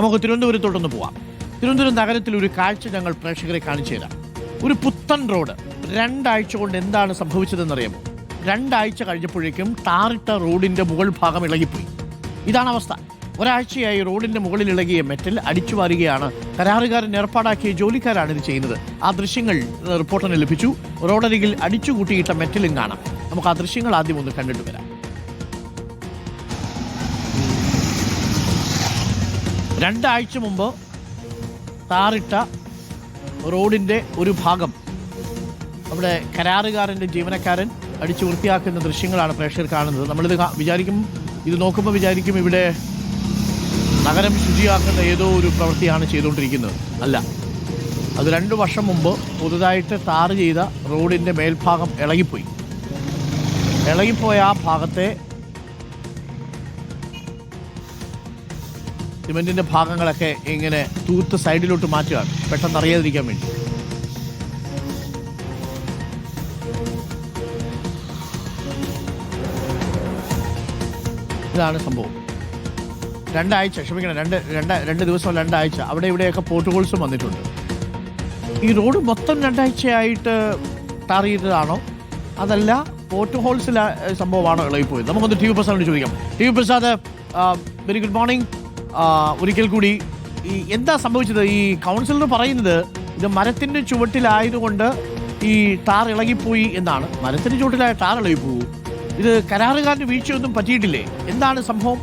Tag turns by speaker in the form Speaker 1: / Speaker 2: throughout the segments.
Speaker 1: നമുക്ക് തിരുവനന്തപുരത്തോട്ടൊന്ന് പോവാം. തിരുവനന്തപുരം നഗരത്തിൽ ഒരു കാഴ്ച ഞങ്ങൾ പ്രേക്ഷകരെ കാണിച്ചു തരാം. ഒരു പുത്തൻ റോഡ്. രണ്ടാഴ്ച കൊണ്ട് എന്താണ് സംഭവിച്ചതെന്നറിയാമോ? രണ്ടാഴ്ച കഴിഞ്ഞപ്പോഴേക്കും ടാറിട്ട റോഡിന്റെ മുകൾ ഭാഗം ഇളകിപ്പോയി. ഇതാണ് അവസ്ഥ. ഒരാഴ്ചയായി റോഡിന്റെ മുകളിൽ ഇളകിയ മെറ്റൽ അടിച്ചു വാരുകയാണ്. കരാറുകാരൻ ഏർപ്പാടാക്കിയ ജോലിക്കാരാണ് ഇത് ചെയ്യുന്നത്. ആ ദൃശ്യങ്ങൾ റിപ്പോർട്ടിന് ലഭിച്ചു. റോഡരികിൽ അടിച്ചുകൂട്ടിയിട്ട മെറ്റലും കാണാം നമുക്ക് ആ ദൃശ്യങ്ങൾ ആദ്യം ഒന്ന് കണ്ടിട്ട് വരാം. രണ്ടാഴ്ച മുമ്പ് താറിട്ട റോഡിന്റെ ഒരു ഭാഗം അവിടെ കരാറുകാരന്റെ ജീവനക്കാരൻ അടിച്ചു വൃത്തിയാക്കുന്ന ദൃശ്യങ്ങളാണ് പ്രേക്ഷകർ കാണുന്നത്. നമ്മളിത് വിചാരിക്കും ഇത് നോക്കുമ്പോൾ വിചാരിക്കും ഇവിടെ നഗരം ശുചിയാക്കുന്ന ഏതോ ഒരു പ്രവൃത്തിയാണ് ചെയ്തുകൊണ്ടിരിക്കുന്നത്. അല്ല അത് രണ്ട് വർഷം മുമ്പ് പുതുതായിട്ട് ടാർ ചെയ്ത റോഡിന്റെ മേൽഭാഗം ഇളകിപ്പോയി. ഇളകിപ്പോയ ആ ഭാഗത്തെ സിമെന്റിന്റെ ഭാഗങ്ങളൊക്കെ ഇങ്ങനെ തൂത്ത് സൈഡിലോട്ട് മാറ്റുകയാണ്. പെട്ടെന്ന് അറിയാതിരിക്കാൻ വേണ്ടി. ഇതാണ് സംഭവം. രണ്ടാഴ്ച ക്ഷമിക്കണം രണ്ട് രണ്ട് രണ്ട് ദിവസം രണ്ടാഴ്ച. അവിടെ ഇവിടെയൊക്കെ പോർട്ട് ഹോൾസും വന്നിട്ടുണ്ട്. ഈ റോഡ് മൊത്തം രണ്ടാഴ്ചയായിട്ട് ടാർ ചെയ്തതാണോ? അതല്ല പോർട്ട് ഹോൾസിലെ സംഭവമാണോ ഇളകിപ്പോയത്? നമുക്കൊന്ന് ടി വി പ്രസാദിനോട് ചോദിക്കാം. T V Prasad very good morning. ഒരിക്കൽ കൂടി ഈ എന്താ സംഭവിച്ചത്? ഈ കൗൺസിലർ പറയുന്നത് ഇത് മരത്തിന്റെ ചുവട്ടിലായതുകൊണ്ട് ഈ ടാർ ഇളകിപ്പോയി എന്നാണ്. മരത്തിന്റെ ചുവട്ടിലായ ടാർ ഇളകിപ്പോകൂ ഇത് കരാറുകാരന് വീഴ്ചയൊന്നും പറ്റിയിട്ടില്ലേ? എന്താണ് സംഭവം?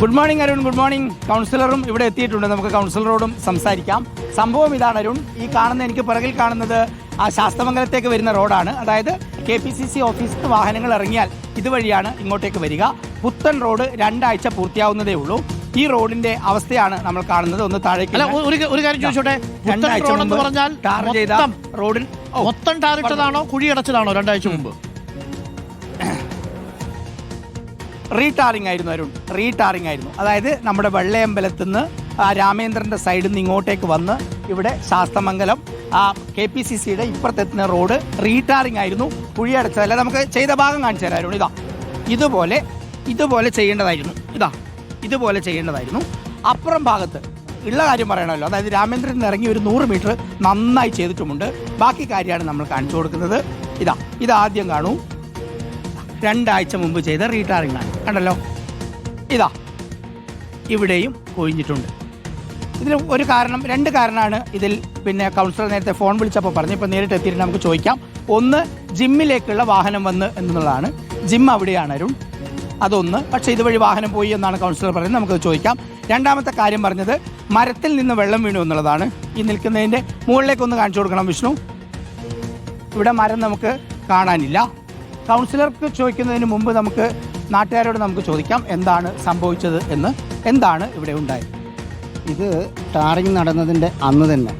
Speaker 2: Good morning Arun good morning കൗൺസിലറും ഇവിടെ എത്തിയിട്ടുണ്ട്. നമുക്ക് കൗൺസിലറോടും സംസാരിക്കാം. സംഭവം ഇതാണ് അരുൺ. ഈ കാണുന്ന എനിക്ക് പിറകിൽ കാണുന്നത് ആ ശാസ്തമംഗലത്തേക്ക് വരുന്ന റോഡാണ്. അതായത് കെ പി സി സി ഓഫീസിൽ വാഹനങ്ങൾ ഇറങ്ങിയാൽ ഇതുവഴിയാണ് ഇങ്ങോട്ടേക്ക് വരിക. പുത്തൻ റോഡ് രണ്ടാഴ്ച പൂർത്തിയാവുന്നതേ ഉള്ളൂ. ഈ റോഡിന്റെ അവസ്ഥയാണ് നമ്മൾ കാണുന്നത്. ഒന്ന് താഴേക്ക്
Speaker 1: ഒരു കാര്യം ചോദിച്ചോട്ടെ?
Speaker 2: രണ്ടാഴ്ച
Speaker 1: എന്ന് പറഞ്ഞാൽ
Speaker 2: ടാർ ചെയ്ത റോഡിൽ
Speaker 1: മൊത്തം ടാർ കുഴിയടച്ചതാണോ രണ്ടാഴ്ച മുമ്പ്?
Speaker 2: റീടാറിംഗ് ആയിരുന്നു അരുൺ. റീടാറിംഗ് ആയിരുന്നു. അതായത് നമ്മുടെ വെള്ളയമ്പലത്ത് നിന്ന് ആ രാമേന്ദ്രന്റെ സൈഡിൽ നിന്ന് ഇങ്ങോട്ടേക്ക് വന്ന് ഇവിടെ ശാസ്തമംഗലം ആ കെ പി സി സിയുടെ ഇപ്പുറത്തെത്തുന്ന റോഡ് റീടാറിംഗ് ആയിരുന്നു. കുഴിയടച്ചതല്ല നമുക്ക് ചെയ്ത ഭാഗം കാണിച്ചു തരാമായിരുന്നു ഇതാ ഇതുപോലെ ഇതുപോലെ ചെയ്യേണ്ടതായിരുന്നു. ഇതാ ഇതുപോലെ ചെയ്യേണ്ടതായിരുന്നു. അപ്പുറം ഭാഗത്ത് ഉള്ള കാര്യം പറയണമല്ലോ. അതായത് രാമേന്ദ്രൻ ഇറങ്ങി ഒരു നൂറ് മീറ്റർ നന്നായി ചെയ്തിട്ടുമുണ്ട്. ബാക്കി കാര്യമാണ് നമ്മൾ കാണിച്ചു കൊടുക്കുന്നത്. ഇതാ ഇത് ആദ്യം കാണൂ. രണ്ടാഴ്ച മുമ്പ് ചെയ്ത റീടാറിംഗ് ആണ്. കണ്ടല്ലോ? ഇതാ ഇവിടെയും കൊഴിഞ്ഞിട്ടുണ്ട് ഇതിന് ഒരു കാരണം രണ്ട് കാരണമാണ് ഇതിൽ പിന്നെ കൗൺസിലർ നേരത്തെ ഫോൺ വിളിച്ചപ്പോൾ പറഞ്ഞു ഇപ്പോൾ നേരിട്ട് എത്തിയിട്ട് നമുക്ക് ചോദിക്കാം. ഒന്ന് ജിമ്മിലേക്കുള്ള വാഹനം വന്ന് എന്നുള്ളതാണ്. ജിം അവിടെയാണ് അരുൺ. അതൊന്ന് പക്ഷേ ഇതുവഴി വാഹനം പോയി എന്നാണ് കൗൺസിലർ പറയുന്നത്. നമുക്കത് ചോദിക്കാം. രണ്ടാമത്തെ കാര്യം പറഞ്ഞത് മരത്തിൽ നിന്ന് വെള്ളം വീണു എന്നുള്ളതാണ്. ഈ നിൽക്കുന്നതിന്റെ മുകളിലേക്ക് ഒന്ന് കാണിച്ചു കൊടുക്കണം വിഷ്ണു. ഇവിടെ മരം നമുക്ക് കാണാനില്ല. കൗൺസിലർക്ക് ചോദിക്കുന്നതിന് മുമ്പ് നമുക്ക് നാട്ടുകാരോട് നമുക്ക് ചോദിക്കാം എന്താണ് സംഭവിച്ചത് എന്ന്. എന്താണ് ഇവിടെ ഉണ്ടായത്?
Speaker 3: ഇത് ടാറിങ് നടന്നതിന്റെ അന്ന് തന്നെ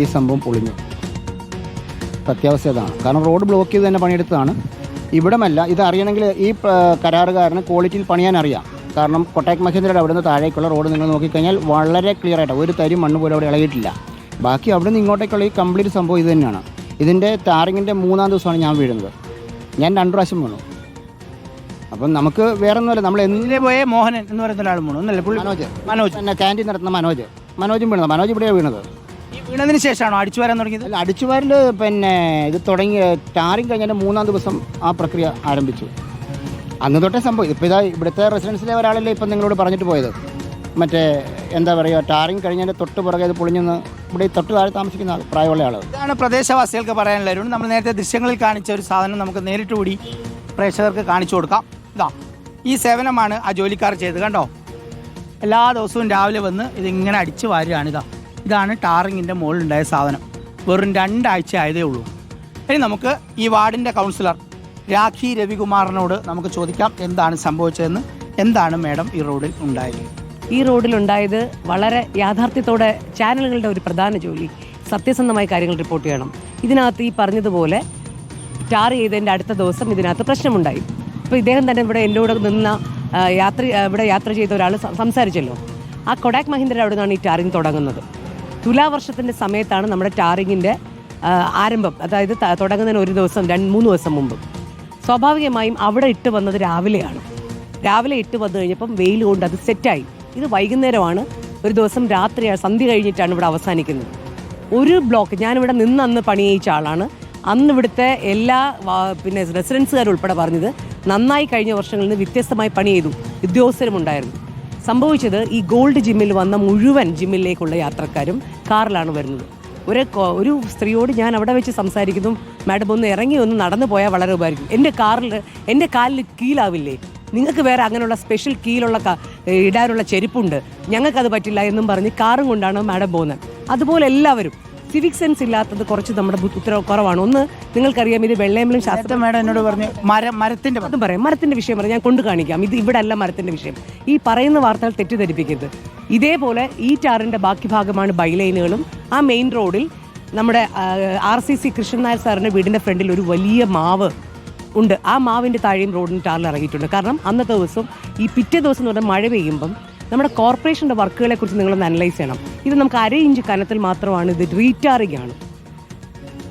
Speaker 3: ഈ സംഭവം പൊളിഞ്ഞു. അത്യാവശ്യതാണ് കാരണം റോഡ് ബ്ലോക്ക് ചെയ്ത് തന്നെ പണിയെടുത്തതാണ്. ഇവിടമല്ല ഇത് ഈ കരാറുകാരന് ക്വാളിറ്റിയിൽ പണിയാൻ അറിയാം. കാരണം കൊട്ടയക് മഹേന്ദ്രയുടെ അവിടെ നിന്ന് താഴേക്കുള്ള റോഡ് നിങ്ങൾ നോക്കിക്കഴിഞ്ഞാൽ വളരെ ക്ലിയർ ആയിട്ട് ഒരു തരി മണ്ണ് പോലും അവിടെ ഇളകിയിട്ടില്ല. ബാക്കി അവിടെ നിന്ന് ഇങ്ങോട്ടേക്കുള്ള ഈ കംപ്ലീറ്റ് സംഭവം ഇത് തന്നെയാണ്. ഇതിന്റെ ടാറിങ്ങിന്റെ മൂന്നാം ദിവസമാണ് ഞാൻ വീഴുന്നത്. ഞാൻ രണ്ട് പ്രാവശ്യം വീണു. അപ്പം നമുക്ക് വേറെ ഒന്നുമല്ല നമ്മൾ എന്തിനെ
Speaker 2: ഇതിലെ പോയ മോഹനൻ എന്ന് പറയുന്ന ഒരാൾ വീണു ഒന്നല്ലേ പുള്ളി
Speaker 3: മനോജ്.
Speaker 2: മനോജ്.
Speaker 3: പിന്നെ ക്യാന്റീൻ നടത്തുന്ന മനോജ്. മനോജും വീണത്. മനോജ് ഇവിടെയാണ് വീണത്.
Speaker 2: ഈ വീണതിന് ശേഷമാണോ അടിച്ചു വരാൻ തുടങ്ങിയത്?
Speaker 3: അല്ല അടിച്ചു അടിച്ചുവാരിൽ പിന്നെ ഇത് തുടങ്ങി ടാറിങ് കഴിഞ്ഞതിന്റെ മൂന്നാം ദിവസം ആ പ്രക്രിയ ആരംഭിച്ചു. അന്ന് തൊട്ടേ സംഭവം. ഇപ്പോൾ ഇതാ ഇവിടുത്തെ റെസിഡൻസിലെ ഒരാളല്ലേ ഇപ്പം നിങ്ങളോട് പറഞ്ഞിട്ട് പോയത്. മറ്റേ എന്താ പറയുക ടാറിങ് കഴിഞ്ഞതിന്റെ തൊട്ട് പുറകെ ഇത് പൊളിഞ്ഞെന്ന് ഇവിടെ ഈ തൊട്ട് താഴെ താമസിക്കുന്ന ആൾ പ്രായമുള്ള ആൾ
Speaker 2: ഇതാണ് പ്രദേശവാസികൾക്ക് പറയാനുള്ള അരുൺ നമ്മൾ നേരത്തെ ദൃശ്യങ്ങളിൽ കാണിച്ച ഒരു സാധനം നമുക്ക് നേരിട്ട് കൂടി പ്രേക്ഷകർക്ക് കാണിച്ചു കൊടുക്കാം. ഇതാ ഈ സേവനമാണ് ആ ജോലിക്കാർ ചെയ്ത് കണ്ടോ? എല്ലാ ദിവസവും രാവിലെ വന്ന് ഇതിങ്ങനെ അടിച്ച് വാരുകയാണ് ഇതാ. ഇതാണ് ടാറിങ്ങിന്റെ മുകളിലുണ്ടായ സാധനം. വെറും രണ്ടാഴ്ച ആയതേ ഉള്ളൂ. ഇനി നമുക്ക് ഈ വാർഡിന്റെ കൗൺസിലർ രാഖി രവികുമാറിനോട് നമുക്ക് ചോദിക്കാം എന്താണ് സംഭവിച്ചതെന്ന്. എന്താണ് മേഡം ഈ റോഡിൽ ഉണ്ടായത്?
Speaker 4: ഈ റോഡിലുണ്ടായത് വളരെ യാഥാർത്ഥ്യത്തോടെ ചാനലുകളുടെ ഒരു പ്രധാന ജോലി. സത്യസന്ധമായ കാര്യങ്ങൾ റിപ്പോർട്ട് ചെയ്യണം. ഇതിനകത്ത് ഈ പറഞ്ഞതുപോലെ ടാർ ചെയ്തതിന്റെ അടുത്ത ദിവസം ഇതിനകത്ത് പ്രശ്നമുണ്ടായി. അപ്പോൾ ഇദ്ദേഹം തന്നെ ഇവിടെ കൂടെ നിന്ന യാത്ര ഇവിടെ യാത്ര ചെയ്ത ഒരാൾ സംസാരിച്ചല്ലോ. ആ കൊടാക് മഹീന്ദ്ര അവിടെ നിന്നാണ് ഈ ടാറിങ് തുടങ്ങുന്നത്. തുലാവർഷത്തിന്റെ സമയത്താണ് നമ്മുടെ ടാറിങ്ങിന്റെ ആരംഭം. അതായത് തുടങ്ങുന്നതിന് ഒരു ദിവസം രണ്ട് മൂന്ന് ദിവസം മുമ്പ്. സ്വാഭാവികമായും അവിടെ ഇട്ട് വന്നത് രാവിലെയാണ്. രാവിലെ ഇട്ട് വന്നു കഴിഞ്ഞപ്പം വെയിൽ കൊണ്ട് അത് സെറ്റായി. ഇത് വൈകുന്നേരമാണ്. ഒരു ദിവസം രാത്രി സന്ധ്യ കഴിഞ്ഞിട്ടാണ് ഇവിടെ അവസാനിക്കുന്നത്. ഒരു ബ്ലോക്ക് ഞാനിവിടെ നിന്ന് അന്ന് പണിയിച്ച ആളാണ്. അന്ന് ഇവിടുത്തെ എല്ലാ പിന്നെ റെസിഡൻസുകാർ ഉൾപ്പെടെ പറഞ്ഞത് നന്നായി കഴിഞ്ഞ വർഷങ്ങളിൽ നിന്ന് വ്യത്യസ്തമായി പണി ചെയ്തു. ഉദ്യോഗസ്ഥരുമുണ്ടായിരുന്നു. സംഭവിച്ചത് ഈ ഗോൾഡ് ജിമ്മിൽ വന്ന മുഴുവൻ ജിമ്മിലേക്കുള്ള യാത്രക്കാരും കാറിലാണ് വരുന്നത്. ഒരു ഒരു സ്ത്രീയോട് ഞാൻ അവിടെ വെച്ച് സംസാരിക്കുന്നു മാഡം ഒന്ന് ഇറങ്ങി ഒന്ന് നടന്നു പോയാൽ വളരെ ഉപകാരിക്കും എന്റെ കാറിൽ എന്റെ കാലിൽ കീലാവില്ലേ? നിങ്ങൾക്ക് വേറെ അങ്ങനെയുള്ള സ്പെഷ്യൽ കീലുള്ള ഇടാനുള്ള ചെരുപ്പുണ്ട്. ഞങ്ങൾക്കത് പറ്റില്ല എന്നും പറഞ്ഞ് കാറും കൊണ്ടാണ് മാഡം പോകുന്നത്. അതുപോലെ എല്ലാവരും സിവിക് സെൻസ് ഇല്ലാത്തത് കുറച്ച് നമ്മുടെ ഉത്തരവ് കുറവാണ്. ഒന്ന് നിങ്ങൾക്കറിയാം ഇത് വെള്ളയമ്പലം ശാസ്ത്ര
Speaker 2: മേഡം എന്നോട് പറഞ്ഞു മരം മരത്തിന്റെ
Speaker 4: അതും പറയാം. മരത്തിന്റെ വിഷയം പറയാം. ഞാൻ കൊണ്ടു കാണിക്കാം. ഇത് ഇവിടെ അല്ല മരത്തിന്റെ വിഷയം. ഈ പറയുന്ന വാർത്തകൾ തെറ്റിദ്ധരിപ്പിക്കരുത്. ഇതേപോലെ ഈ ടാറിന്റെ ബാക്കി ഭാഗമാണ് ബൈലൈനുകളും. ആ മെയിൻ റോഡിൽ നമ്മുടെ R C C Krishnan Nair സാറിന്റെ വീടിന്റെ ഫ്രണ്ടിൽ ഒരു വലിയ മാവ് ഉണ്ട്. ആ മാവിന്റെ താഴെയും റോഡിന് ടാറിൽ ഇറങ്ങിയിട്ടുണ്ട്. കാരണം അന്നത്തെ ദിവസം ഈ പിറ്റേ ദിവസം എന്ന് പറഞ്ഞാൽ മഴ പെയ്യുമ്പം നമ്മുടെ കോർപ്പറേഷന്റെ വർക്കുകളെ കുറിച്ച് നിങ്ങളൊന്ന് അനലൈസ് ചെയ്യണം. ഇത് നമുക്ക് അര ഇഞ്ച് കനത്തിൽ മാത്രമാണ് ഇത് റീടാറിംഗ് ആണ്.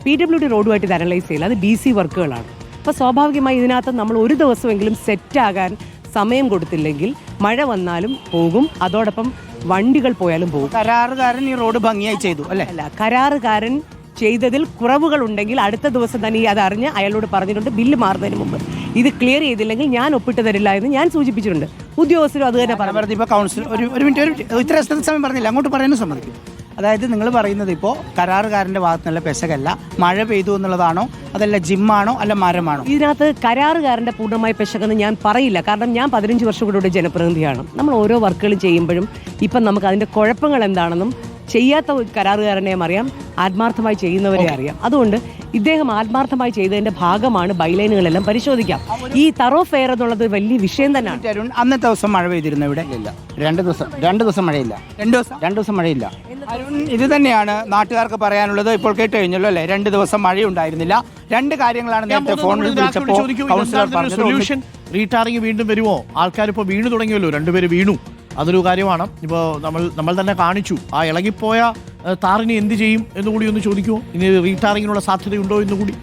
Speaker 4: പി ഡബ്ല്യു ഡി റോഡുമായിട്ട് ഇത് അനലൈസ് ചെയ്യില്ല. അത് ഡി സി വർക്കുകളാണ്. അപ്പോൾ സ്വാഭാവികമായി ഇതിനകത്ത് നമ്മൾ ഒരു ദിവസമെങ്കിലും സെറ്റാകാൻ സമയം കൊടുത്തില്ലെങ്കിൽ മഴ വന്നാലും പോകും. അതോടൊപ്പം വണ്ടികൾ പോയാലും പോകും.
Speaker 2: കരാറുകാരൻ ഈ റോഡ് ഭംഗിയായി ചെയ്തു അല്ലേ?
Speaker 4: അല്ല കരാറുകാരൻ ചെയ്തതിൽ കുറവുകൾ ഉണ്ടെങ്കിൽ അടുത്ത ദിവസം തന്നെ ഈ അത് അറിഞ്ഞ് അയാളോട് പറഞ്ഞിട്ടുണ്ട് ബില്ല് മാറുന്നതിന് മുമ്പ്. ഇത് ക്ലിയർ ചെയ്തില്ലെങ്കിൽ ഞാൻ ഒപ്പിട്ട് തരില്ല എന്ന് ഞാൻ സൂചിപ്പിച്ചിട്ടുണ്ട്. ഉദ്യോഗസ്ഥരും അത് തന്നെ പറഞ്ഞു.
Speaker 2: ഇപ്പോൾ കൗൺസിൽ ഒരു ഒരു മിനിറ്റ് ഒരു മിനിറ്റ് ഇത്ര സമയം പറഞ്ഞില്ല. അങ്ങോട്ട് പറയാനും സമ്മതിക്കും അതായത് നിങ്ങൾ പറയുന്നത് ഇപ്പോൾ കരാറുകാരന്റെ ഭാഗത്ത് നിന്നുള്ള പെശകല്ല. മഴ പെയ്തു എന്നുള്ളതാണോ? അതല്ല ജിമ്മാണോ? അല്ല മരമാണോ?
Speaker 4: ഇതിനകത്ത് കരാറുകാരന്റെ പൂർണമായ പെശകെന്ന് ഞാൻ പറയില്ല. കാരണം ഞാൻ പതിനഞ്ച് വർഷം കൂടെ ജനപ്രതിനിധിയാണ്. നമ്മൾ ഓരോ വർക്കുകൾ ചെയ്യുമ്പോഴും ഇപ്പം നമുക്ക് അതിന്റെ കുഴപ്പങ്ങൾ എന്താണെന്നും ചെയ്യാത്ത ഒരു കരാറുകാരനെയും അറിയാം ആത്മാർത്ഥമായി ചെയ്യുന്നവരെ അറിയാം. അതുകൊണ്ട് ഇദ്ദേഹം ആത്മാർത്ഥമായി ചെയ്തതിന്റെ ഭാഗമാണ് ബൈലൈനുകളെല്ലാം പരിശോധിക്കാം. ഈ തറോ ഫെയർ എന്നുള്ളത് വലിയ വിഷയം തന്നെയാണ്.
Speaker 2: അരുൺ അന്നത്തെ ദിവസം മഴ പെയ്തിരുന്നു ഇവിടെ?
Speaker 3: ഇല്ല. രണ്ട് ദിവസം രണ്ട് ദിവസം മഴയില്ല.
Speaker 2: രണ്ട് ദിവസം?
Speaker 3: രണ്ട് ദിവസം മഴയില്ല.
Speaker 2: അരുൺ ഇത് തന്നെയാണ് നാട്ടുകാർക്ക് പറയാനുള്ളത്. ഇപ്പോൾ കേട്ട് കഴിഞ്ഞല്ലോ അല്ലേ? രണ്ട് ദിവസം മഴയുണ്ടായിരുന്നില്ല. രണ്ട് കാര്യങ്ങളാണ് നേരത്തെ ഫോണിൽ വിളിച്ചപ്പോൾ കൗൺസിലർ
Speaker 1: സൊല്യൂഷൻ റീടാറിങ് വീണ്ടും വരുമോ? ആൾക്കാർ ഇപ്പോൾ വീണു തുടങ്ങിയല്ലോ രണ്ടുപേര് വീണു. അതൊരു കാര്യമാണ്. ഇപ്പോൾ നമ്മൾ നമ്മൾ തന്നെ കാണിച്ചു. ആ ഇളകിപ്പോയ താറിന് എന്ത് ചെയ്യും എന്ന് കൂടി ഒന്ന് ചോദിക്കുമോ ഇനി റീടാറിങ്ങിനുള്ള സാധ്യതയുണ്ടോ എന്നുകൂടി.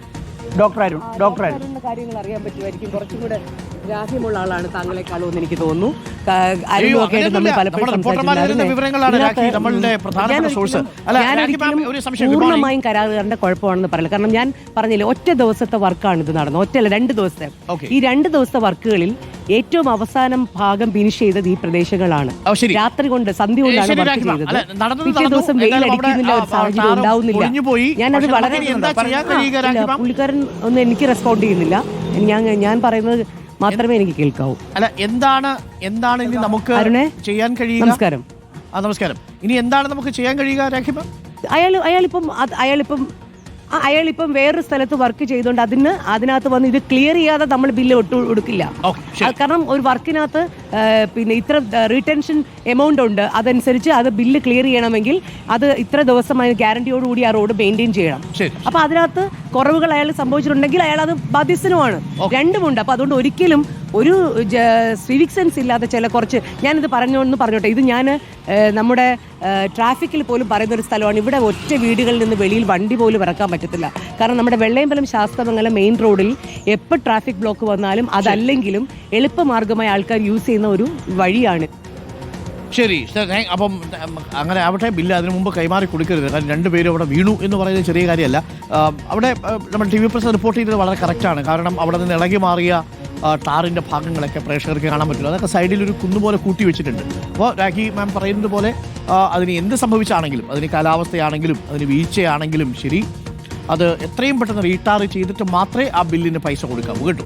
Speaker 2: Doctor Arun doctor Arun.
Speaker 4: കാര്യങ്ങൾ അറിയാൻ പറ്റുമായിരിക്കും. കുറച്ചും കൂടെ ഗ്രാഹ്യമുള്ള ആളാണ് താങ്കളെക്കാളും എന്ന് എനിക്ക് തോന്നുന്നു. പൂർണമായും കരാറുകാരന്റെ കുഴപ്പമാണെന്ന് പറയില്ല. കാരണം ഞാൻ പറഞ്ഞില്ല ഒറ്റ ദിവസത്തെ വർക്കാണ് ഇത് നടന്നത്. ഒറ്റ അല്ല രണ്ട് ദിവസത്തെ. ഈ രണ്ട് ദിവസത്തെ വർക്കുകളിൽ ഏറ്റവും അവസാനം ഭാഗം ഫിനിഷ് ചെയ്തത് ഈ പ്രദേശങ്ങളാണ്. രാത്രി കൊണ്ട് സന്ധ്യ കൊണ്ടാണ് വർക്ക് ചെയ്തത്. പിറ്റേ ദിവസം വെയിൽ അടിക്കുന്നില്ല ഒരു സാഹചര്യം ഉണ്ടാവുന്നില്ല. ഞാനത് വളരെ? പുള്ളിക്കാരൻ ഒന്നും എനിക്ക് റെസ്പോണ്ട് ചെയ്യുന്നില്ല. ഞാൻ ഞാൻ പറയുന്നത് മാത്രമേ എനിക്ക് കേൾക്കാവൂ.
Speaker 1: അല്ല എന്താണ് എന്താണ് ഇനി നമുക്ക് ചെയ്യാൻ കഴിയുക?
Speaker 4: നമസ്കാരം.
Speaker 1: ആ നമസ്കാരം. ഇനി എന്താണ് നമുക്ക് ചെയ്യാൻ കഴിയുക
Speaker 4: അയാൾ അയാളിപ്പം അയാളിപ്പം ആ, ഇപ്പം വേറൊരു സ്ഥലത്ത് വർക്ക് ചെയ്തുകൊണ്ട് അതിന് അതിനകത്ത് വന്ന് ഇത് ക്ലിയർ ചെയ്യാതെ നമ്മൾ ബില്ല് ഒട്ടു കൊടുക്കില്ല. കാരണം ഒരു വർക്കിനകത്ത് പിന്നെ ഇത്ര റീടെൻഷൻ എമൗണ്ട് ഉണ്ട്. അതനുസരിച്ച് അത് ബില്ല് ക്ലിയർ ചെയ്യണമെങ്കിൽ അത് ഇത്ര ദിവസം അതിന് ഗ്യാരണ്ടിയോടുകൂടി ആ റോഡ് മെയിന്റെയിൻ ചെയ്യണം.
Speaker 1: അപ്പോൾ
Speaker 4: അപ്പൊ അതിനകത്ത് കുറവുകൾ അയാൾ സംഭവിച്ചിട്ടുണ്ടെങ്കിൽ അയാൾ അത് ബാധ്യസ്ഥനുമാണ്. രണ്ടുമുണ്ട്. അപ്പൊ അതുകൊണ്ട് ഒരിക്കലും ഒരു സിവിക് സെൻസ് ഇല്ലാത്ത ചില കുറച്ച് ഞാനിത് പറഞ്ഞോന്ന് പറഞ്ഞോട്ടെ. ഇത് ഞാൻ നമ്മുടെ ട്രാഫിക്കിൽ പോലും പറയുന്ന ഒരു സ്ഥലമാണ്. ഇവിടെ ഒറ്റ വീടുകളിൽ നിന്ന് വെളിയിൽ വണ്ടി പോലും ഇറക്കാൻ പറ്റത്തില്ല. കാരണം നമ്മുടെ വെള്ളയമ്പലം ശാസ്ത്രമംഗലം മെയിൻ റോഡിൽ എപ്പോൾ ട്രാഫിക് ബ്ലോക്ക് വന്നാലും അതല്ലെങ്കിലും എളുപ്പമാർഗമായി ആൾക്കാർ യൂസ് ചെയ്യുന്ന ഒരു വഴിയാണ്.
Speaker 1: ശരി അപ്പം അങ്ങനെ ആവട്ടെ ബില്ല് അതിനു മുമ്പ് കൈമാറി കൊടുക്കരുത്. കാരണം രണ്ടുപേരും അവിടെ വീണു എന്ന് പറയുന്നത് ചെറിയ കാര്യമല്ല. അവിടെ നമ്മൾ ടി വി പ്രസ് റിപ്പോർട്ട് ചെയ്തത് വളരെ കറക്റ്റാണ് കാരണം അവിടെ നിന്ന് ഇളകി മാറിയ ആ, ടാറിന്റെ ഭാഗങ്ങളൊക്കെ പ്രേക്ഷകർക്ക് കാണാൻ പറ്റില്ല അതൊക്കെ സൈഡിൽ ഒരു കുന്നുപോലെ കൂട്ടി വെച്ചിട്ടുണ്ട്. അപ്പോൾ രാഖി മാം പറയുന്നത് പോലെ അതിന് എന്ത് സംഭവിച്ചാണെങ്കിലും അതിന് കാലാവസ്ഥയാണെങ്കിലും അതിന് വീഴ്ചയാണെങ്കിലും ശരി അത് എത്രയും പെട്ടെന്ന് റീടാർ ചെയ്തിട്ട് മാത്രമേ ആ ബില്ലിന് പൈസ കൊടുക്കാവൂ കേട്ടോ?